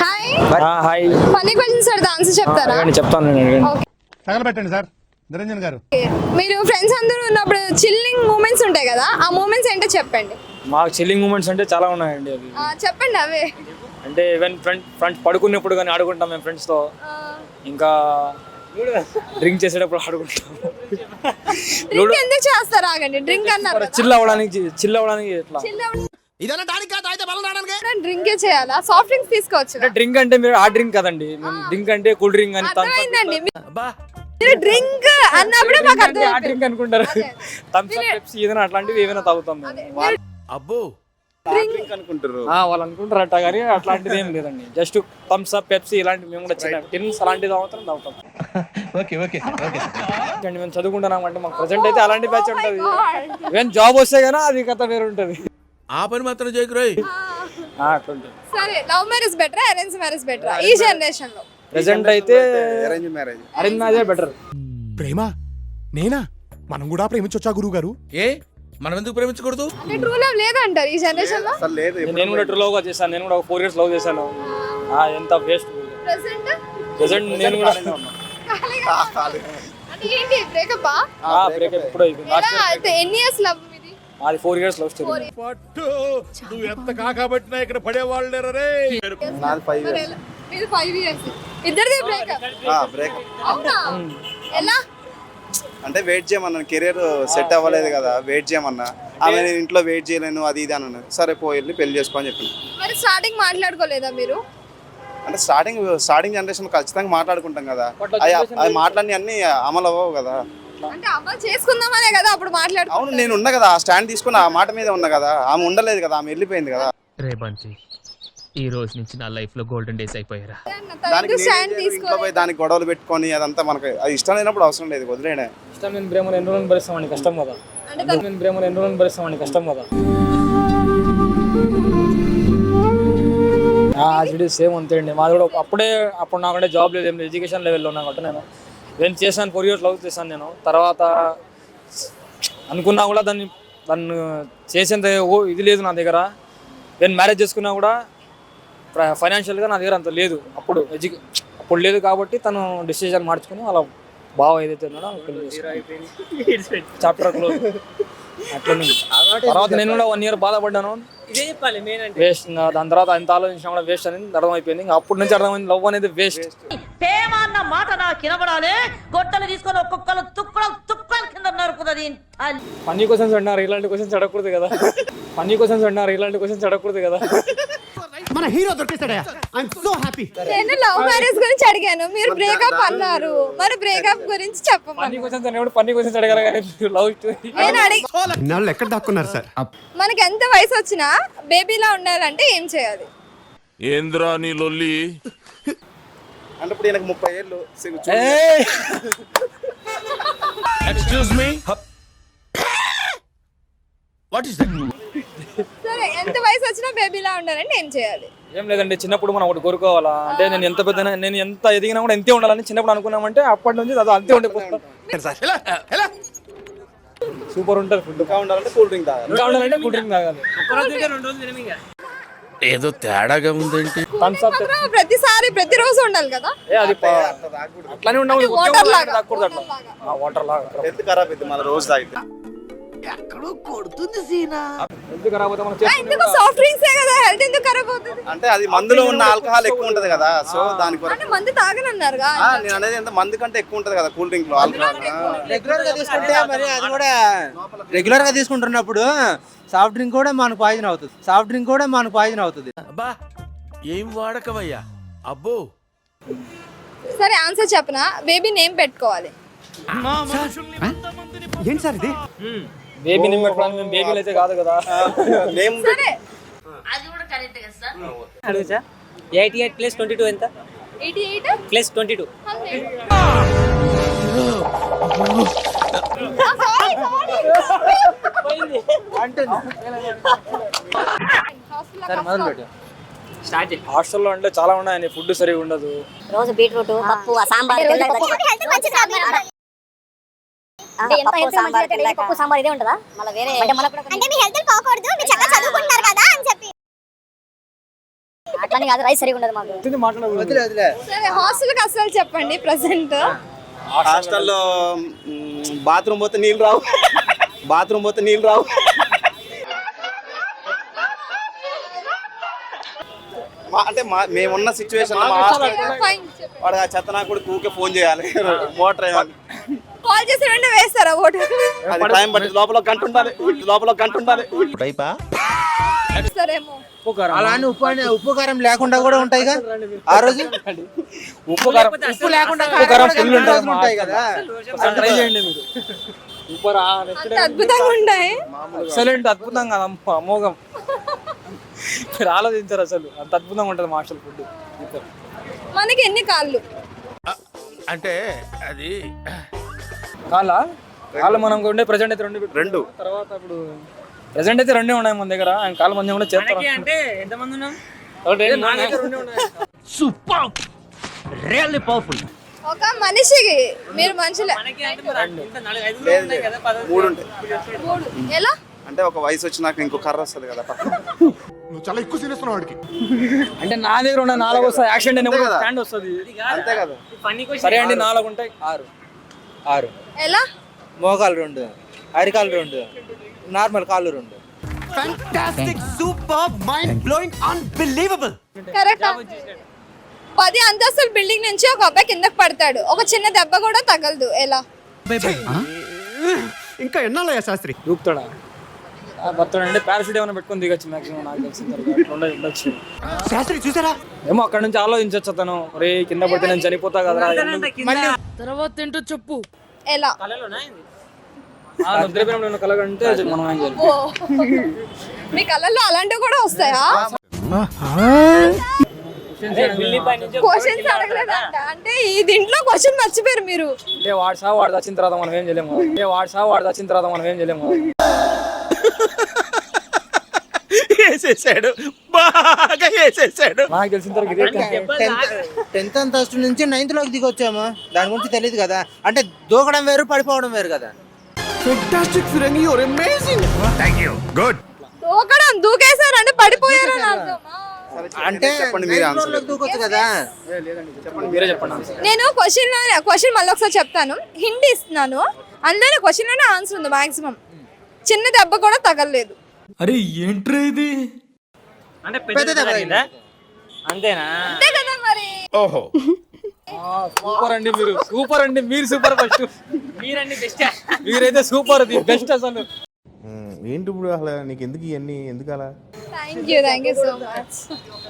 Hi hi funny questions అడితే answer చెప్తారా? అడగండి చెప్తాను నేను అడగండి ఓకే తగలబెట్టండి సార్ నిరంజన్ గారు. మీరు ఫ్రెండ్స్ అందరూ ఉన్నప్పుడు చిల్లింగ్ మూమెంట్స్ ఉంటాయి కదా ఆ మూమెంట్స్ ఏంటో చెప్పండి. మాకు చిల్లింగ్ మూమెంట్స్ అంటే చాలా ఉన్నాయండి అవి. ఆ, చెప్పండి అవే. అంటే ఈవెన్ ఫ్రెండ్ ఫ్రెండ్స్ పడుకునేప్పుడు కానీ ఆడుకుంటాం మేము ఫ్రెండ్స్తో ఆ, ఇంకా డ్రింక్ చేసేటప్పుడు ఆడుకుంటాం. డ్రింక్ ఎందుకు చేస్తారు? ఆగండి డ్రింక్ అన్నారు చిల్ అవ్వడానికి చిల్ అవ్వడానికి ఎట్లా ఇదన్నా టానిక్ కాదు అయితే బలం డ్రింకే చేయాలా? సాఫ్ట్ డ్రింక్స్ తీసుకోవచ్చు అంటే డ్రింక్ అంటే మీరు ఆ డ్రింక్ కదండి. డ్రింక్ అంటే కూల్ డ్రింక్ అని అర్థమైందండి. మీ- మీరు డ్రింక్ అన్నప్పుడే మాకు ఆ డ్రింక్ అనుకుంటారు. థమ్స్ అప్ పెప్సీ ఏదైనా అట్లాంటివి ఏమైనా తాగుతాం మేము. అబ్బో. ఆ, వాళ్ళు అనుకుంటారు. అట్ట కానీ అట్లాంటిది ఏం లేదండి. జస్ట్ థమ్స్ అప్ పెప్సీ ఇలాంటివి మేము కూడా చిన్న టిన్స్ అలాంటివి తాగుతాం తాగుతాం. Okay okay okay. అండి మేము చదువుకుంటున్నాం అంటే మాకు ప్రజెంట్ అయితే అలాంటి బ్యాచ్ ఉంటుంది. ఈవెన్ జాబ్ వస్తే గానీ అది కథ వేరు ఉంటుంది ఆ పని మాత్రం చేయకురాయ్ సరే లవ్ మ్యారేజ్ బెటరా అరేంజ్ మ్యారేజ్ బెటరా? ఈ జనరేషన్లో ప్రెసెంట్ అయితే arrange marriage arrange marriage better ప్రేమ? నేనా? మనం కూడా ప్రేమించొచ్చా గురువు గారు ఏ? మనం ఎందుకు ప్రేమించకూడదు? అంటే ట్రూ లవ్ లేదంటారు ఈ జనరేషన్లో అసలు లేదు నేను కూడా ట్రూ లవ్గా చేశాను. నేను కూడా ఫోర్ ఇయర్స్ లవ్ చేశాను. ఆ, ఎంత వేస్ట్ ప్రెసెంట్ ప్రెసెంట్ నేను కూడా అంటే ఏంటి బ్రేకప్ బ్రేకప్ ఇప్పుడు అయిపోయింది. ఎన్ని ఇయర్స్ లవ్ అది ఫోర్ ఇయర్స్ లవ్ స్టోరీ పట్టు! నువ్వు ఎంత కాకబట్టినా ఇక్కడ పడేవాళ్ళు లేరు రే? నాది ఫైవ్? మీది ఫైవ్ ఇయర్స్ ఇద్దరిది బ్రేకప్ బ్రేకప్ అవునా? ఎలా? అంటే వెయిట్ చేయమన్నాను. కెరీర్ సెట్ అవ్వలేదు కదా. వెయిట్ చేయమన్నా. ఆమె నేను ఇంట్లో వెయిట్ చేయలేను అది ఇది అని అన్నది సరే పోయి వెళ్ళి పెళ్ళి చేసుకో అని చెప్పాను. మరి స్టార్టింగ్ మాట్లాడుకోలేదా మీరు? అంటే స్టార్టింగ్ స్టార్టింగ్ జనరేషన్ ఖచ్చితంగా మాట్లాడుకుంటాం కదా. అవి అవి మాట్లాడి అన్ని అమలు అవ్వవు కదా. అంటే అమ్మ చేసుకుందామనే కదా అప్పుడు మాట్లాడుకో అవును నేను ఉన్నా కదా ఆ స్టాండ్ తీసుకుని ఆ మాట మీద ఉన్నా కదా ఆమె ఉండలేదు కదా ఆమె వెళ్ళిపోయింది కదా. రే బంటి ఈ రోజు నుంచి నా లైఫ్లో గోల్డెన్ డేస్ అయిపోయారా దానికి నేనేం స్టాండ్ చేయను, పోయి దానికి గొడవలు పెట్టుకొని అదంతా మనకి అది ఇష్టం లేనప్పుడు అవసరం లేదు వదిలేనే. ఇష్టం నేను ప్రేమను ఎన్ని రోజులు భరిస్తామండి? కష్టం కదా. అంటే నేను ప్రేమను ఎన్ని రోజులు భరిస్తామండి? కష్టం కదా. యాక్చువల్లీ సేమ్ అంతే అండి. మాది కూడా ఒక- అప్పుడే అప్పుడు నాకంటే జాబ్ లేదు ఏం లేదు ఎడ్యుకేషన్ లెవెల్లో ఉన్నా కాబట్టి నేను. నేను చేశాను ఫోర్ ఇయర్స్ లవ్ చేశాను నేను. తర్వాత అనుకున్నా కూడా దాన్ని దాన్ని చేసేంత ఓ ఇది లేదు నా దగ్గర. నేను మ్యారేజ్ చేసుకున్నా కూడా ఫైనాన్షియల్గా నా దగ్గర అంత లేదు. అప్పుడు ఎడ్యుకే అప్పుడు లేదు కాబట్టి తను డిసిజన్ మార్చుకుని వాళ్ళ బావ ఏదైతే ఉన్నాడో చాప్టర్ క్లోజ్ అట్లనే తర్వాత నేను కూడా వన్ ఇయర్ బాధపడ్డాను. వేస్ట్ దాని తర్వాత ఎంత ఆలోచించినా కూడా వేస్ట్ అనేది అర్థమైపోయింది. ఇంకా అప్పటి నుంచి అర్థమైంది లవ్ అనేది వేస్ట్ ప్రేమ అన్న మాట నాకు వినబడాలి. గొట్టలు తీసుకొని ఒక్కొక్కరు తుక్కలు తుక్కల కింద నరుకుతుంది ఫన్నీ క్వశ్చన్స్ అన్నారు ఇలాంటి క్వశ్చన్స్ అడగకూడదు కదా. ఫన్నీ క్వశ్చన్స్ అన్నారు ఇలాంటి క్వశ్చన్స్ అడగకూడదు కదా. మన హీరో దొరికేస్తాడా ఐఎమ్ సో హ్యాపీ నేను లవ్ మ్యారేజ్ గురించి అడిగాను. మీరు బ్రేకప్ అన్నారు. మరి బ్రేకప్ గురించి ఫన్నీ చెప్పమని. క్వశ్చన్స్ అనేప్పుడు ఫన్నీ క్వశ్చన్స్ అడగాలి కానీ లవ్ స్టోరీ నేను అడిగి ఇన్నాళ్ళు ఎక్కడ దాక్కున్నారు సార్? మనకి ఎంత వయసు వచ్చినా బేబీలా ఉండాలంటే ఏం చేయాలి? ఏంద్రా నీ లొల్లి? అంటే ఇప్పుడు ఈయనకు ముప్పై ఏళ్ళు. Excuse me what is that సరే ఎంత వయసు వచ్చినా బేబీలా ఉండాలంటే ఏం చేయాలి? ఏం లేదండి చిన్నప్పుడు మనం ఒకటి కోరుకోవాలా? అంటే నేను ఎంత పెద్ద నేను ఎంత ఎదిగినా కూడా ఎంతే ఉండాలని చిన్నప్పుడు అనుకున్నామంటే అప్పటి నుంచి అది అంతే ఉండిపోతాం సూపర్ ఉంటుంది ఫుడ్. ఇంకా ఉండాలంటే కూల్ డ్రింక్ తాగాలి. ఇంకా ఉండాలంటే కూల్ డ్రింక్ తాగాలి. ఏదో తేడాగా ఉందేంటి. థమ్స్ అప్ ప్రతిసారి ప్రతిరోజు ఉండాలి కదా? ఏ అది పా- అట్లానే ఉండవు వాటర్ లాగా తాగకూడదు అట్లా. వాటర్ లాగా. హెల్త్ ఖరాబ్ రోజు తాగితే. ఎందుకు రాకపోతే మనం ఆ, చేసుకుంటే ఎందుకు సాఫ్ట్ డ్రింక్స్ కదా హెల్త్ ఎందుకు ఖరాబ్ అవుతుంది అంటే అది మందులో ఉన్న ఆల్కహాల్ ఎక్కువ ఉంటది కదా సో దాని కొరకు అంటే మందు తాగనన్నారుగా ఆ, నేను అనేది ఎంత మందు కంటే ఎక్కువ ఉంటది కదా కూల్ డ్రింక్లో ఆల్కహాల్ రెగ్యులర్గా తీసుకుంటే మరి అది కూడా రెగ్యులర్గా తీసుకుంటున్నప్పుడు సాఫ్ట్ డ్రింక్ కూడా మనకు పాయిజన్ అవుతుంది. సాఫ్ట్ డ్రింక్ కూడా మనకు పాయిజన్ అవుతుంది. అబ్బా ఏం వాడకవయ్యా అబ్బో. సరే ఆన్సర్ చెప్పనా? బేబీ నేమ్ పెట్టుకోవాలి. ఏంటి సార్ ఇది? బేబీ నిమ్ పెట్టుకోవడానికి మేము బేబీలు అయితే కాదు. కదా నేమ్ సరే. అడుగుచా eighty eight plus twenty two ఎంత? Eighty eight? Plus twenty two. సరే మొదలు పెట్టు. స్టార్ట్ హాస్టల్లో అంటే చాలా ఉన్నాయండి. ఫుడ్ సరిగా ఉండదు. రోజు బీట్రూట్ పప్పు సాంబార్ పప్పు సాంబార్ ఇదే ఉంటుందా? మళ్ళీ వేరే అంటే అట్లని కాదు రైస్ సరిగా ఉండదు మాకు. సరే హాస్టల్కి అసలు చెప్పండి ప్రజెంట్ హాస్టల్లో బాత్రూమ్ పోతే నీళ్ళు రావు. బాత్రూమ్ పోతే నీళ్ళు రావు. మా అంటే మా మేమున్న సిచ్యువేషన్ వాడు ఆ చెత్త నాకు కూడా ఊకే ఫోన్ చేయాలి. మోటార్ కాల్ చేసి వెంటనే వేస్తారా ఓటు? అది టైం పట్టి లోపల గంట ఉండాలి. లోపల గంట ఉండాలి. సరేమో అలా అని ఉప్పు అని ఉప్పు కారం లేకుండా కూడా ఉంటాయిగా? ఆ రోజు? ఉప్పు కారం ఉప్పు లేకుండా ఉప్పు కారం కారం ఫుల్ ఉంటాయి కదా? ట్రై చేయండి మీరు. అద్భుతంగా ఉంటాయి ఎక్సలెంట్ అద్భుతంగా అమోఘం. మీరు ఆలోచించారు అసలు. అంత అద్భుతంగా ఉంటుంది మా హాస్టల్ ఫుడ్ మనకి ఎన్ని కాళ్ళు? అంటే అది కాళ్ళ? కాళ్ళు మనం ఉండే ప్రజెంట్ అయితే రెండు రెండు. తర్వాత ఇప్పుడు ప్రజెంట్ అయితే రెండే ఉన్నాయి మన దగ్గర. ఆయన కాళ్ళు మంది కూడా చేస్తారు అంటే ఎంతమంది ఉన్నాం? సూపర్ రియల్లీ పవర్ఫుల్ ఒక మనిషికి మీరు మనుషులే. మూడు ఉంటాయి. ఎలా? అంటే ఒక వయసు వచ్చినాక ఇంకో కర్ర వస్తుంది కదా నువ్వు చాలా ఎక్కువ సీరియస్ వాడికి. అంటే నా దగ్గర ఉన్న నాలుగు వస్తాయి యాక్సిడెంట్ అయినా కూడా కదా. స్టాండ్ వస్తుంది. అంతే కదా? ఫన్నీ సరే అండి నాలుగు ఉంటాయి. ఆరు. ఆరు. ఎలా? మోకాలు రెండు. అరికాలు రెండు. నార్మల్ కాళ్ళు రెండు కరెక్ట్ పది అంతస్తుల బిల్డింగ్ నుంచి ఒక అబ్బాయి కిందకి పడతాడు. ఒక చిన్న దెబ్బ కూడా తగలదు. ఎలా? ఇంకా ఎన్నాళ్ళయ్యా శాస్త్రి? దూకుతాడా? అంటే పారాషూట్ ఏమైనా పెట్టుకొని దిగచ్చు మాక్సిమం నాకు తెలిసిన ఉండొచ్చు. శాస్త్రి చూసారా? ఏమో అక్కడ నుంచి ఆలోచించవచ్చు అతను. రే కింద పడితే నేను చనిపోతా కదా ఎలా? నిద్రపోయినప్పుడు కలగంటే మనం ఏం చేయాలి? ఓ. మీ కళ్ళల్లో అలాంటివి కూడా వస్తాయా? క్వశ్చన్స్ అడగలేదంట అంటే ఈ దీంట్లో క్వశ్చన్ మర్చిపోయారు మీరు. అంటే వాడు వచ్చిన తర్వాత మనం ఏం చేయలేము. అంటే వాడు వచ్చిన తర్వాత మనం ఏం చేయలేము. వేసేసాడు. బాగా వేసేసాడు. నాకు తెలిసిన తర్వాత టెన్త్ అంతస్తు నుంచి నైన్త్లోకి దిగొచ్చాము. దాని గురించి తెలియదు కదా. అంటే దూకడం వేరు పడిపోవడం వేరు కదా. Fantastic ఫిరంగి your amazing thank you good దూకడం దూకేశారు అంటే పడిపోయారు? అంటే చెప్పండి మీరే ఆన్సర్లోకి దూకొచ్చు కదా? చెప్పండి మీరే చెప్పండి. నేను క్వశ్చన్ క్వశ్చన్ మళ్ళీ ఒకసారి చెప్తాను. హింట్ ఇస్తున్నాను. అందులోనే క్వశ్చన్లోనే ఆన్సర్ ఉంది మాక్సిమం చిన్న దెబ్బ కూడా తగలలేదు. అరే ఏంట్రా ఇది? అంటే పెద్ద దెబ్బ తగిలిందా? అంతేనా? అంతే కదా మరి. ఓహో. సూపర్ అండి మీరు సూపర్ అండి మీరు సూపర్ ఫస్ట్. మీరండి బెస్ట్ మీరైతే సూపర్ ది బెస్ట్ అసలు. ఏంటి ఇప్పుడు అసలు నీకు ఎందుకు ఇవన్నీ ఎందుకు అలా? Thank you thank you so much